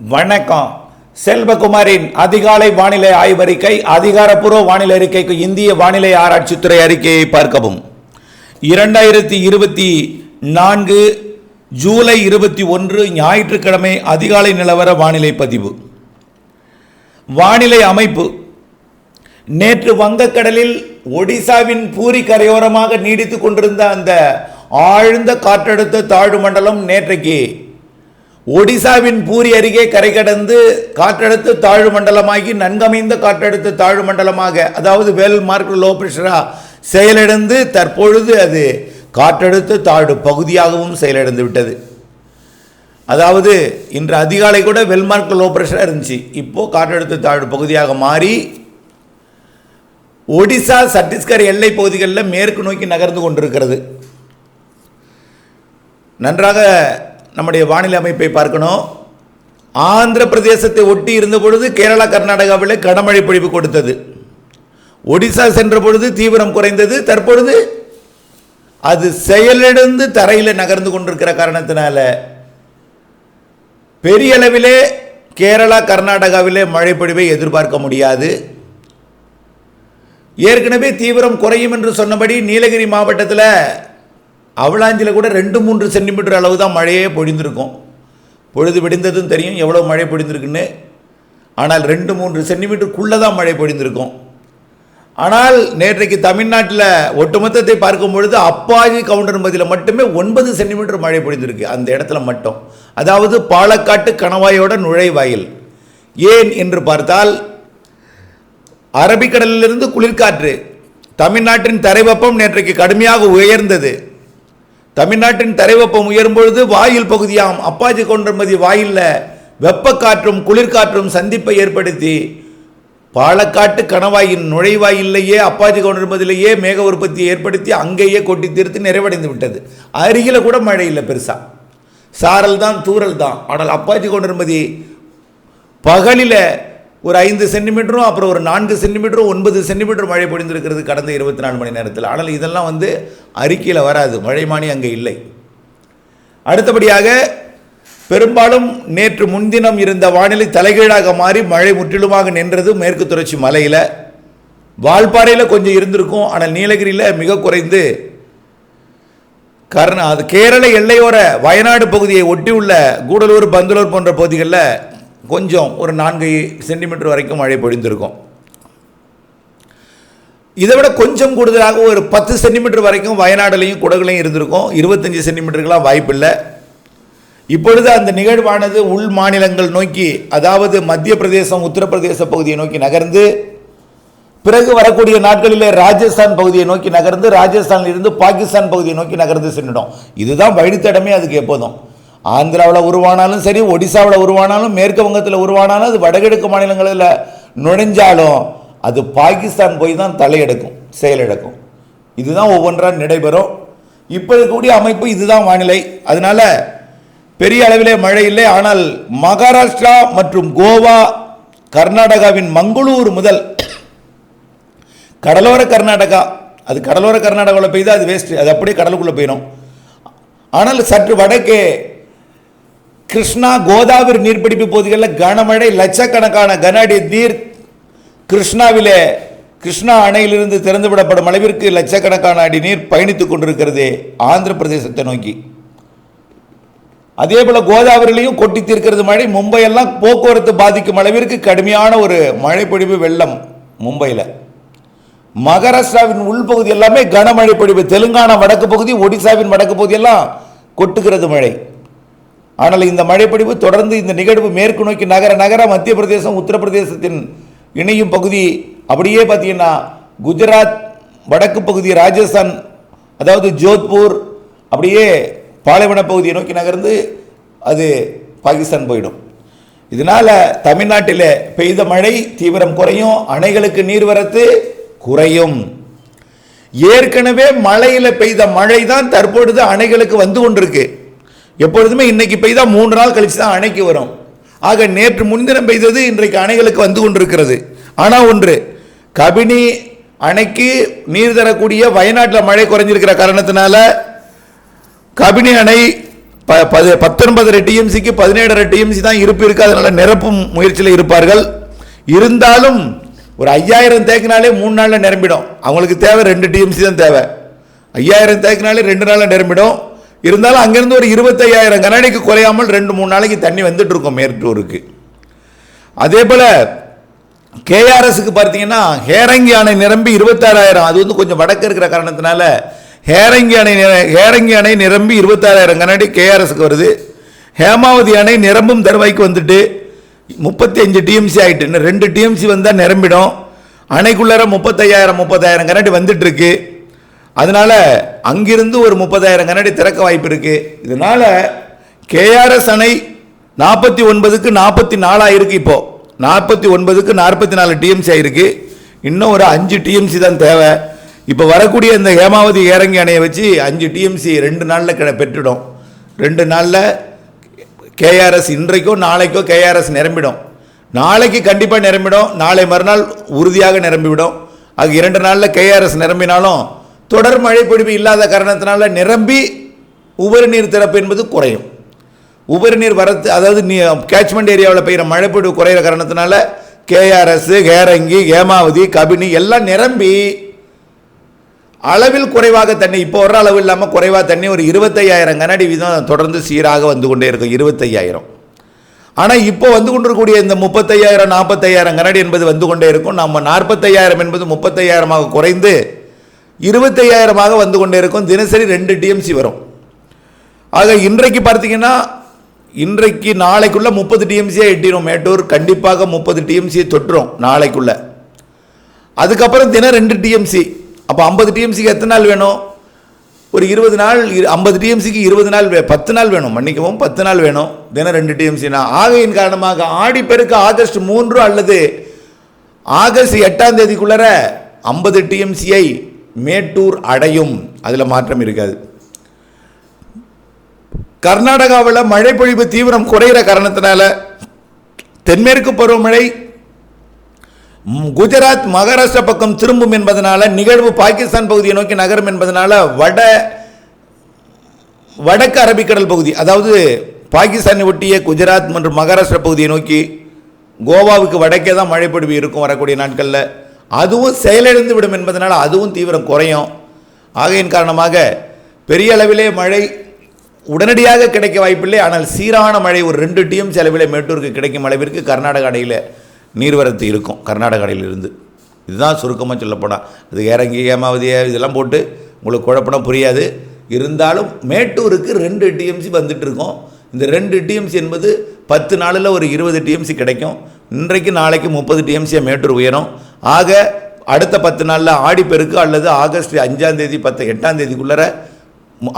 வணக்கம். செல்வகுமாரின் அதிகாலை வானிலை ஆய்வறிக்கை அதிகாரப்பூர்வ வானிலை அறிக்கைக்கு இந்திய வானிலை ஆராய்ச்சித்துறை அறிக்கையை பார்க்கவும். இரண்டாயிரத்தி இருபத்தி நான்கு ஜூலை இருபத்தி ஒன்று ஞாயிற்றுக்கிழமை அதிகாலை நிலவர வானிலை பதிவு. வானிலை அமைப்பு. நேற்று வங்கக்கடலில் ஒடிசாவின் பூரி கரையோரமாக நீடித்துக் கொண்டிருந்த அந்த ஆழ்ந்த காற்றழுத்த தாழ்வு மண்டலம் நேற்றைக்கு ஒடிசாவின் பூரி அருகே கரை கடந்து காற்றழுத்த தாழ்வு மண்டலமாகி நன்கமைந்த காற்றழுத்த தாழ்வு மண்டலமாக அதாவது வேல் மார்க் லோ பிரஷராக செயலிழந்து தற்பொழுது அது காற்றழுத்த தாழ்வு பகுதியாகவும் செயலிழந்து விட்டது. அதாவது இன்று அதிகாலை கூட வெல்மார்க் லோ ப்ரெஷராக இருந்துச்சு. இப்போது காற்றழுத்த தாழ்வு பகுதியாக மாறி ஒடிசா சத்தீஸ்கர் எல்லை பகுதிகளில் மேற்கு நோக்கி நகர்ந்து கொண்டிருக்கிறது. நன்றாக நம்முடைய வானிலை அமைப்பை பார்க்கணும். ஆந்திர பிரதேசத்தை ஒட்டி இருந்த பொழுது கேரளா கர்நாடகாவில் கனமழை பொழிவு கொடுத்தது. ஒடிசா சென்ற பொழுது தீவிரம் குறைந்தது. தற்பொழுது அது செயலிழந்து தரையில் நகர்ந்து கொண்டிருக்கிற காரணத்தினால பெரிய அளவிலே கேரளா கர்நாடகாவிலே மழைப்பொழிவை எதிர்பார்க்க முடியாது. ஏற்கனவே தீவிரம் குறையும் என்று சொன்னபடி நீலகிரி மாவட்டத்தில் அவலாஞ்சில் கூட ரெண்டு மூன்று சென்டிமீட்டர் அளவு தான் மழையே பொழிந்திருக்கும். பொழுது விடிந்ததும் தெரியும் எவ்வளோ மழை பொழிந்திருக்குன்னு. ஆனால் ரெண்டு மூன்று சென்டிமீட்டருக்குள்ளே தான் மழை பொழிந்திருக்கும். ஆனால் நேற்றைக்கு தமிழ்நாட்டில் ஒட்டுமொத்தத்தை பார்க்கும் பொழுது அப்பாஜி கவுண்டர் மதியில் மட்டுமே ஒன்பது சென்டிமீட்டர் மழை பொழிந்திருக்கு. அந்த இடத்துல மட்டும். அதாவது பாலக்காட்டு கணவாயோட நுழைவாயில். ஏன் என்று பார்த்தால் அரபிக்கடலிலிருந்து குளிர்காற்று. தமிழ்நாட்டின் தரைவெப்பம் நேற்றைக்கு கடுமையாக உயர்ந்தது. தமிழ்நாட்டின் தரைவெப்பம் உயரும் பொழுது வாயில் பகுதியாம். அப்பாஜி கவுண்டர்மதி வாயிலில் வெப்பக்காற்றும் குளிர்காற்றும் சந்திப்பை ஏற்படுத்தி பாலக்காட்டு கணவாயின் நுழைவாயிலேயே அப்பாஜி கவுண்டர்மதியிலேயே மேக உற்பத்தியை ஏற்படுத்தி அங்கேயே கொட்டி தீர்த்து நிறைவடைந்து விட்டது. அருகில கூட மழை இல்லை பெருசா. சாரல் தான் தூரல் தான். ஆனால் அப்பாஜி கவுண்டர்மதி பகலில் ஒரு ஐந்து சென்டிமீட்டரும் அப்புறம் ஒரு நான்கு சென்டிமீட்டரும் ஒன்பது சென்டிமீட்டர் மழை பொழிந்திருக்கிறது கடந்த இருபத்தி நாலு மணி நேரத்தில். ஆனால் இதெல்லாம் வந்து அறிக்கையில் வராது. மழைமானி அங்கே இல்லை. அடுத்தபடியாக பெரும்பாலும் நேற்று முன்தினம் இருந்த வானிலை தலைகீழாக மாறி மழை முற்றிலுமாக நின்றது மேற்கு தொடர்ச்சி மலையில். வால்பாறையில் கொஞ்சம் இருந்திருக்கும் ஆனால் நீலகிரியில் மிக குறைந்து கர்ண அது கேரள எல்லையோர வயநாடு பகுதியை ஒட்டியுள்ள கூடலூர் பந்தலூர் போன்ற பகுதிகளில் கொஞ்சம் ஒரு நான்கு சென்டிமீட்டர் வரைக்கும் மழை பொழிந்திருக்கும். இதை விட கொஞ்சம் கூடுதலாக ஒரு பத்து சென்டிமீட்டர் வரைக்கும் வயநாடுலையும் குடகுலையும் இருந்திருக்கும். இருபத்தஞ்சி சென்டிமீட்டருக்கெல்லாம் வாய்ப்பில்லை. இப்பொழுது அந்த நிகழ்வானது உள் மாநிலங்கள் நோக்கி அதாவது மத்திய பிரதேசம் உத்தரப்பிரதேச பகுதியை நோக்கி நகர்ந்து பிறகு வரக்கூடிய நாட்களிலே ராஜஸ்தான் பகுதியை நோக்கி நகர்ந்து ராஜஸ்தானில் இருந்து பாகிஸ்தான் பகுதியை நோக்கி நகர்ந்து சென்றிடும். இதுதான் வழித்தடமே அதுக்கு எப்போதும். ஆந்திராவில் உருவானாலும் சரி ஒடிசாவில் உருவானாலும் மேற்கு வங்கத்தில் உருவானாலும் அது வடகிழக்கு மாநிலங்களில் நுழைஞ்சாலும் அது பாகிஸ்தான் போய் தான் தலையெடுக்கும் செயலிழக்கும். இதுதான் ஒவ்வொன்றாக நடைபெறும். இப்போ இருக்கக்கூடிய அமைப்பு இதுதான் வானிலை. அதனால் பெரிய அளவிலே மழை இல்லை. ஆனால் மகாராஷ்டிரா மற்றும் கோவா கர்நாடகாவின் மங்களூர் முதல் கடலோர கர்நாடகா அது கடலோர கர்நாடகாவில் பெய்து அது வேஸ்ட்டு அது அப்படியே கடலுக்குள்ளே போயிடும். ஆனால் சற்று வடக்கே கிருஷ்ணா கோதாவரி நீர்பிடிப்பு பகுதிகளில் கனமழை லட்சக்கணக்கான கன அடி நீர் கிருஷ்ணாவிலே கிருஷ்ணா அணையிலிருந்து திறந்து விடப்படும் அளவிற்கு லட்சக்கணக்கான அடி நீர் பயணித்துக் கொண்டிருக்கிறது ஆந்திர பிரதேசத்தை நோக்கி. அதே போல கோதாவரிலையும் கொட்டி தீர்க்கிறது மழை மும்பையெல்லாம் போக்குவரத்து பாதிக்கும் அளவிற்கு கடுமையான ஒரு மழைப்பொழிவு வெள்ளம் மும்பையில். மகாராஷ்டிராவின் உள்பகுதி எல்லாமே கனமழை பொழிவு தெலுங்கானா வடக்கு பகுதி ஒடிசாவின் வடக்கு பகுதி எல்லாம் கொட்டுகிறது மழை. ஆனால் இந்த மழைப்பொழிவு தொடர்ந்து இந்த நிகழ்வு மேற்கு நோக்கி நகர நகர மத்திய பிரதேசம் உத்தரப்பிரதேசத்தின் இணையும் பகுதி அப்படியே பார்த்தீங்கன்னா குஜராத் வடக்கு பகுதி ராஜஸ்தான் அதாவது ஜோத்பூர் அப்படியே பாலைவன பகுதியை நோக்கி நகர்ந்து அது பாகிஸ்தான் போயிடும். இதனால் தமிழ்நாட்டில் பெய்த மழை தீவிரம் குறையும் அணைகளுக்கு நீர்வரத்து குறையும். ஏற்கனவே மழையில் பெய்த மழை தான் தற்பொழுது அணைகளுக்கு வந்து கொண்டிருக்கு. எப்பொழுதுமே இன்னைக்கு பெய்தா மூன்று நாள் கழிச்சு தான் அணைக்கு வரும். ஆக நேற்று முன்தினம் பெய்தது இன்றைக்கு அணைகளுக்கு வந்து கொண்டிருக்கிறது. ஆனால் ஒன்று கபினி அணைக்கு நீர் தரக்கூடிய வயநாட்டில் மழை குறைஞ்சிருக்கிற காரணத்தினால கபினி அணை ப பது பத்தொன்பதரை டிஎம்சிக்கு பதினேழரை டிஎம்சி தான் இருப்பு இருக்கு. அதனால நிரப்பும் முயற்சியில் இருப்பார்கள். இருந்தாலும் ஒரு ஐயாயிரம் தேக்கினாலே மூணு நாளில் நிரம்பிடும். அவங்களுக்கு தேவை ரெண்டு டிஎம்சி தான் தேவை. ஐயாயிரம் தேக்கினாலே ரெண்டு நாளில் நிரம்பிடும். இருந்தாலும் அங்கேருந்து ஒரு இருபத்தையாயிரம் கனடிக்கு குறையாமல் ரெண்டு மூணு நாளைக்கு தண்ணி வந்துட்டு இருக்கும் மேற்டூருக்கு அதே போல் கேஆர்எஸ்க்கு பார்த்தீங்கன்னா ஹேரங்கி அணை நிரம்பி இருபத்தாறாயிரம் அது வந்து கொஞ்சம் வடக்கு இருக்கிற காரணத்தினால ஹேரங்கி அணை ஹேரங்கி அணை நிரம்பி இருபத்தாறாயிரம் கண்ணாடி கேஆர்எஸ்க்கு வருது. ஹேமாவதி அணை நிரம்பும் தருவாய்க்கு வந்துட்டு முப்பத்தி அஞ்சு டிஎம்சி ஆயிட்டு இன்னும் ரெண்டு டிஎம்சி வந்தால் நிரம்பிடும். அணைக்குள்ளார முப்பத்தையாயிரம் முப்பதாயிரம் கண்ணாடி வந்துட்டுருக்கு. அதனால் அங்கிருந்து ஒரு முப்பதாயிரம் கண்ணாடி திறக்க வாய்ப்பு இருக்கு. இதனால கேஆர்எஸ் அணை நாற்பத்தி ஒன்பதுக்கு நாற்பத்தி நாலாயிருக்கு இப்போ. நாற்பத்தி ஒன்பதுக்கு நாற்பத்தி நாலு டிஎம்சி ஆயிருக்கு. இன்னும் ஒரு அஞ்சு டிஎம்சி தான் தேவை. இப்போ வரக்கூடிய இந்த ஹேமாவதி ஏரங்கி அணையை வச்சு அஞ்சு டிஎம்சி ரெண்டு நாளில் கிட பெற்றுடும். ரெண்டு நாளில் கேஆர்எஸ் இன்றைக்கோ நாளைக்கோ கேஆர்எஸ் நிரம்பிடும். நாளைக்கு கண்டிப்பாக நிரம்பிடும். நாளை மறுநாள் உறுதியாக நிரம்பிவிடும். அது இரண்டு நாளில் கேஆர்எஸ் நிரம்பினாலும் தொடர் மழை பொழிவு இல்லாத காரணத்தினால நிரம்பி உபரி நீர் திறப்பு என்பது குறையும். உபரி நீர் வரத்து அதாவது நீ கேட்ச்மெண்ட் ஏரியாவில் பெய்கிற மழை பொழிவு குறையிற காரணத்தினால கேஆர்எஸ் கேரங்கி ஹேமாவதி கபினி எல்லாம் நிரம்பி அளவில் குறைவாக தண்ணி இப்போ வர அளவு இல்லாமல் குறைவாக தண்ணி ஒரு இருபத்தையாயிரம் கனடி வீதம் தொடர்ந்து சீராக வந்து கொண்டே இருக்கும் இருபத்தையாயிரம். ஆனால் இப்போ வந்து கொண்டிருக்கக்கூடிய இந்த முப்பத்தையாயிரம் நாற்பத்தையாயிரம் கனடி என்பது வந்து கொண்டே இருக்கும். நம்ம நாற்பத்தையாயிரம் என்பது முப்பத்தையாயிரமாக குறைந்து இருபத்தையாயிரமாக வந்து கொண்டே இருக்கும். தினசரி ரெண்டு டிஎம்சி வரும். ஆக இன்றைக்கு பார்த்தீங்கன்னா இன்றைக்கு நாளைக்குள்ள முப்பது டிஎம்சியை எட்டிடும் மேட்டூர் கண்டிப்பாக முப்பது டிஎம்சியை தொட்டுரும் நாளைக்குள்ள. அதுக்கப்புறம் தினம் ரெண்டு டிஎம்சி அப்போ ஐம்பது டிஎம்சிக்கு எத்தனை நாள் வேணும்? ஒரு இருபது நாள் ஐம்பது டிஎம்சிக்கு இருபது நாள் வே- பத்து நாள் வேணும். மன்னிக்கவும் பத்து நாள் வேணும். தினம் ரெண்டு டிஎம்சினா ஆகையின் காரணமாக ஆடிப்பெருக்கு ஆகஸ்ட் மூன்று அல்லது ஆகஸ்ட் எட்டாம் தேதிக்குள்ளர ஐம்பது டிஎம்சியை மேட்டூர் அடையும். அதில் மாற்றம் இருக்காது. கர்நாடகாவில் மழை பொழிவு தீவிரம் குறையிற காரணத்தினால தென்மேற்கு பருவமழை குஜராத் மகாராஷ்டிரா பக்கம் திரும்பும் என்பதனால நிகழ்வு பாகிஸ்தான் பகுதியை நோக்கி நகரும் என்பதனால வட வடக்கு அரபிக்கடல் பகுதி அதாவது பாகிஸ்தானை ஒட்டிய குஜராத் மற்றும் மகாராஷ்டிரா பகுதியை நோக்கி கோவாவுக்கு வடக்கே தான் மழை பொழிவு இருக்கும் வரக்கூடிய நாட்களில் அதுவும் செயலிழந்து விடும் என்பதனால் அதுவும் தீவிரம் குறையும். ஆகையின் காரணமாக பெரிய அளவிலே மழை உடனடியாக கிடைக்க வாய்ப்பில்லை. ஆனால் சீரான மழை ஒரு ரெண்டு டிஎம் செலவில் மேட்டூருக்கு கிடைக்கும் அளவிற்கு கர்நாடக அணையில் நீர்வரத்து இருக்கும். கர்நாடக அணையிலிருந்து. இதுதான் சுருக்கமாக சொல்லப்போனால். அது இறங்கி ஏமாவதி இதெல்லாம் போட்டு உங்களுக்கு குழப்பம் புரியாது. இருந்தாலும் மேட்டூருக்கு ரெண்டு டிஎம்சி வந்துட்டு இருக்கோம் இந்த ரெண்டு டிஎம்சி என்பது பத்து நாளில் ஒரு இருபது டிஎம்சி கிடைக்கும். இன்றைக்கு நாளைக்கு முப்பது டிஎம்சியை மேட்டூர் உயரும். ஆக அடுத்த பத்து நாளில் ஆடிப்பெருக்கு அல்லது ஆகஸ்ட் அஞ்சாம் தேதி பத்து எட்டாம் தேதிக்குள்ளர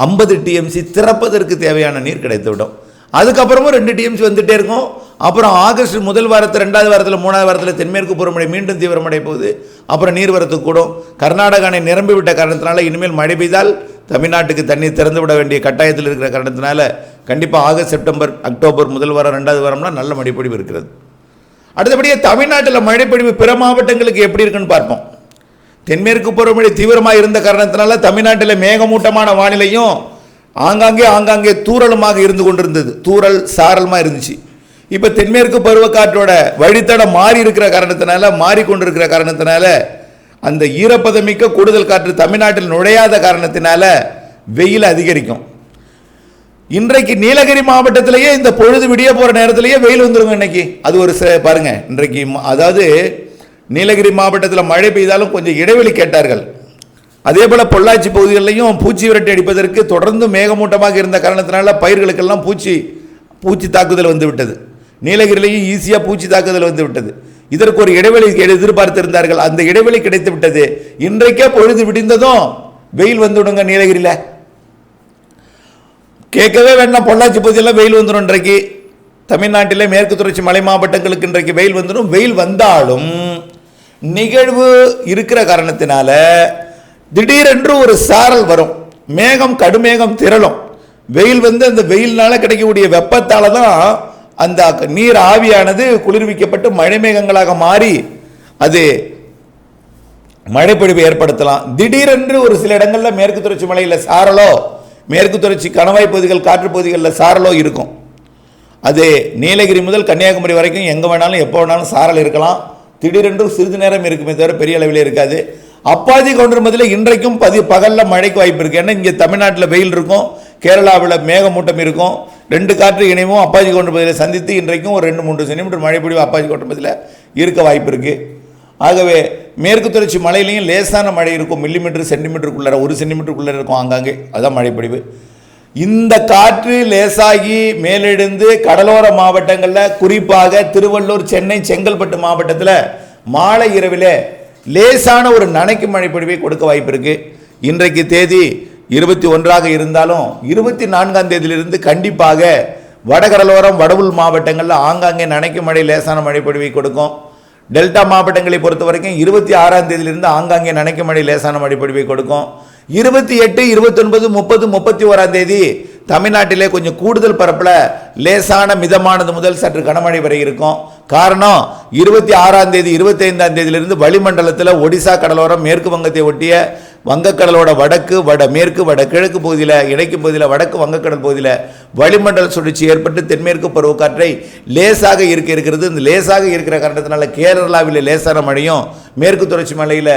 ஐம்பது டிஎம்சி திறப்பதற்கு தேவையான நீர் கிடைத்துவிடும். அதுக்கப்புறமும் ரெண்டு டிஎம்சி வந்துட்டே இருக்கும். அப்புறம் ஆகஸ்ட் முதல் வாரத்தில் ரெண்டாவது வாரத்தில் மூணாவது வாரத்தில் தென்மேற்கு பருவமழை மீண்டும் தீவிரமடைய போகுது. அப்புறம் நீர்வரத்து கூடும். கர்நாடக அணை நிரம்பி விட்ட காரணத்தினால இனிமேல் மழை பெய்தால் தமிழ்நாட்டுக்கு தண்ணீர் திறந்து விட வேண்டிய கட்டாயத்தில் இருக்கிற காரணத்தினால கண்டிப்பாக ஆகஸ்ட் செப்டம்பர் அக்டோபர் முதல் வாரம் ரெண்டாவது வாரம்லாம் நல்ல மடிப்பொடிவு இருக்கிறது. அடுத்தபடியே தமிழ்நாட்டில் மழைப்பொழிவு பிற மாவட்டங்களுக்கு எப்படி இருக்குன்னு பார்ப்போம். தென்மேற்கு பருவமழை தீவிரமாக இருந்த காரணத்தினால தமிழ்நாட்டில் மேகமூட்டமான வானிலையும் ஆங்காங்கே ஆங்காங்கே தூறலுமாக இருந்து கொண்டிருந்தது. தூரல் சாரலமாக இருந்துச்சு. இப்போ தென்மேற்கு பருவக்காற்றோட வழித்தடம் மாறி இருக்கிற காரணத்தினால மாறிக்கொண்டிருக்கிற காரணத்தினால அந்த ஈரப்பதமிக்க கூடுதல் காற்று தமிழ்நாட்டில் நுழையாத காரணத்தினால வெயில் அதிகரிக்கும். இன்றைக்கு நீலகிரி மாவட்டத்திலேயே இந்த பொழுது விடிய போகிற நேரத்திலேயே வெயில் வந்துருங்க இன்னைக்கு. அது ஒரு ச- பாருங்க இன்றைக்கு அதாவது நீலகிரி மாவட்டத்தில் மழை பெய்தாலும் கொஞ்சம் இடைவெளி கேட்டார்கள். அதே போல் பொள்ளாச்சி பகுதிகளிலையும் பூச்சி விரட்டி அடிப்பதற்கு தொடர்ந்து மேகமூட்டமாக இருந்த காரணத்தினால பயிர்களுக்கெல்லாம் பூச்சி பூச்சி தாக்குதல் வந்து விட்டது நீலகிரிலையும் ஈஸியாக பூச்சி தாக்குதல் வந்து விட்டது இதற்கு ஒரு இடைவெளி எதிர்பார்த்திருந்தார்கள். அந்த இடைவெளி கிடைத்து விட்டது இன்றைக்கே பொழுது விடிந்ததும் வெயில் வந்து விடுங்க நீலகிரியில். கேட்கவே வேண்டாம். பொள்ளாச்சி பகுதியில் வெயில் வந்துடும் இன்றைக்கு. தமிழ்நாட்டிலே மேற்கு தொடர்ச்சி மலை மாவட்டங்களுக்கு இன்றைக்கு வெயில் வந்துடும் வெயில் வந்தாலும் நிகழ்வு இருக்கிற காரணத்தினால திடீரென்று ஒரு சாரல் வரும். மேகம் கடுமேகம் திரளும். வெயில் வந்து அந்த வெயில்னால கிடைக்கக்கூடிய வெப்பத்தால் தான் அந்த நீர் ஆவியானது குளிர்விக்கப்பட்டு மழை மேகங்களாக மாறி அது மழைப்பொழிவு ஏற்படுத்தலாம். திடீரென்று ஒரு சில இடங்களில் மேற்கு தொடர்ச்சி மலையில் சாரலோ மேற்கு தொடர்ச்சி கணவாய் பகுதிகள் காற்று பகுதிகளில் சாரலோ இருக்கும். அது நீலகிரி முதல் கன்னியாகுமரி வரைக்கும் எங்கே வேணாலும் எப்போ வேணாலும் சாரல் இருக்கலாம். திடீரென்று சிறிது நேரம் இருக்குமே தவிர பெரிய அளவில் இருக்காது. அப்பாதி கவுண்டர்மதியில் இன்றைக்கும் பதி பகலில் மழைக்கு வாய்ப்பு இருக்குது ஏன்னா இங்கே தமிழ்நாட்டில் வெயில் இருக்கும். கேரளாவில் மேகமூட்டம் இருக்கும். ரெண்டு காற்று இணைவும் அப்பாஜி கவுண்டர்மதியில் சந்தித்து இன்றைக்கும் ஒரு ரெண்டு மூன்று சென்டிமீட்டர் மழை பொழிவு அப்பாஜி கவுண்டர்மதியில் இருக்க வாய்ப்பு இருக்குது ஆகவே மேற்கு தொடர்ச்சி மலையிலையும் லேசான மழை இருக்கும் மில்லிமீட்டர் சென்டிமீட்டருக்குள்ளே ஒரு சென்டிமீட்டருக்குள்ளே இருக்கும் ஆங்காங்கே. அதான் மழைப்பொழிவு இந்த காற்று லேசாகி மேலெழுந்து கடலோர மாவட்டங்களில் குறிப்பாக திருவள்ளூர் சென்னை செங்கல்பட்டு மாவட்டத்தில் மாலை இரவில் லேசான ஒரு நனைக்கும் மழைப்பொழிவை கொடுக்க வாய்ப்பு இருக்கு. இன்றைக்கு தேதி இருபத்தி ஒன்றாக இருந்தாலும் இருபத்தி நான்காம் தேதியிலிருந்து கண்டிப்பாக வடகடலோரம் வடவுள் மாவட்டங்களில் ஆங்காங்கே நனைக்கும் மழை லேசான மழைப்பொழிவை கொடுக்கும். டெல்டா மாவட்டங்களை பொறுத்த வரைக்கும் இருபத்தி ஆறாம் தேதியிலிருந்து ஆங்காங்கே நனைக்கும் மழை லேசான மழைப்பொழிவை கொடுக்கும். இருபத்தி எட்டு இருபத்தொன்பது முப்பது முப்பத்தி ஓராம் தேதி தமிழ்நாட்டிலே கொஞ்சம் கூடுதல் பரப்பில் லேசான மிதமானது முதல் சற்று கனமழை வரை இருக்கும். காரணம் இருபத்தி ஆறாம் தேதி இருபத்தைந்தாம் தேதியிலிருந்து வளிமண்டலத்தில் ஒடிசா கடலோரம் மேற்கு வங்கத்தை ஒட்டிய வங்கக்கடலோட வடக்கு வட மேற்கு வடகிழக்கு பகுதியில் இணைக்கும் பகுதியில் வடக்கு வங்கக்கடல் பகுதியில் வளிமண்டல சுழற்சி ஏற்பட்டு தென்மேற்கு பருவக்காற்றை லேசாக இருக்க இருக்கிறது. இந்த லேசாக இருக்கிற காரணத்தினால கேரளாவில் லேசான மழையும் மேற்கு தொடர்ச்சி மலையில்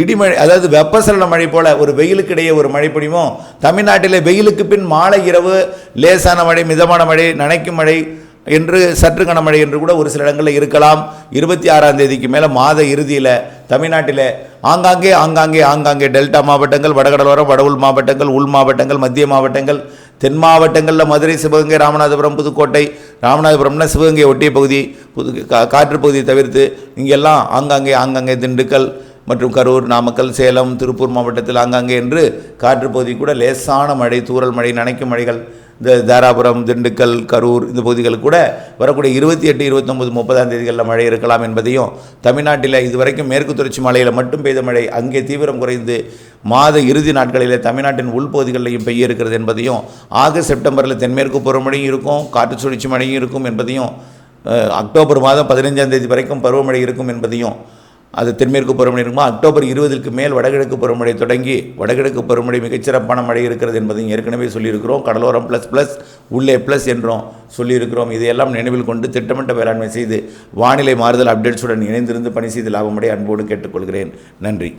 இடிமழை அதாவது வெப்பசலன மழை போல ஒரு வெயிலுக்கு இடையே ஒரு மழை பொழிவும். தமிழ்நாட்டில் வெயிலுக்கு பின் மாலை இரவு லேசான மழை மிதமான மழை நனைக்கும் மழை என்று சற்று கனமழை என்று கூட ஒரு சில இடங்களில் இருக்கலாம். இருபத்தி ஆறாம் தேதிக்கு மேலே மாத இறுதியில் தமிழ்நாட்டில் ஆங்காங்கே ஆங்காங்கே ஆங்காங்கே டெல்டா மாவட்டங்கள் வடகடலோரம் வடவுள் மாவட்டங்கள் உள் மாவட்டங்கள் மத்திய மாவட்டங்கள் தென் மாவட்டங்களில் மதுரை சிவகங்கை ராமநாதபுரம் புதுக்கோட்டை ராமநாதபுரம்னா சிவகங்கை ஒட்டிய பகுதி புது கா- காற்று பகுதியை தவிர்த்து இங்கெல்லாம் ஆங்காங்கே ஆங்காங்கே திண்டுக்கல் மற்றும் கரூர் நாமக்கல் சேலம் திருப்பூர் மாவட்டத்தில் ஆங்காங்கே என்று காற்று பகுதி கூட லேசான மழை தூரல் மழை நனைக்கும் மழைகள் இந்த தாராபுரம் திண்டுக்கல் கரூர் இந்த பகுதிகளுக்கு கூட வரக்கூடிய இருபத்தி எட்டு இருபத்தொம்பது முப்பதாம் தேதிகளில் மழை இருக்கலாம் என்பதையும் தமிழ்நாட்டில் இதுவரைக்கும் மேற்கு தொடர்ச்சி மலையில் மட்டும் பெய்த மழை அங்கே தீவிரம் குறைந்து மாத இறுதி நாட்களில் தமிழ்நாட்டின் உள்பகுதிகளிலையும் பெய்ய இருக்கிறது என்பதையும் ஆகஸ்ட் செப்டம்பரில் தென்மேற்கு பருவமழையும் இருக்கும் காற்று சுழற்சி மழையும் இருக்கும் என்பதையும் அக்டோபர் மாதம் பதினைஞ்சாம் தேதி வரைக்கும் பருவமழை இருக்கும் என்பதையும் அது தென்மேற்கு பருவமழை இருக்குமா? அக்டோபர் இருபதுக்கு மேல் வடகிழக்கு பருவமழை தொடங்கி வடகிழக்கு பருவமழை மிகச்சிறப்பான மழை இருக்கிறது என்பதையும் ஏற்கனவே சொல்லியிருக்கிறோம். கடலோரம் ப்ளஸ் ப்ளஸ் உள்ளே ப்ளஸ் என்றும் சொல்லியிருக்கிறோம். இதையெல்லாம் நினைவில் கொண்டு திட்டமிட்ட வேளாண்மை செய்து வானிலை மாறுதல் அப்டேட்ஸுடன் இணைந்திருந்து பணி செய்து லாபமடைய அன்போடு கேட்டுக்கொள்கிறேன். நன்றி.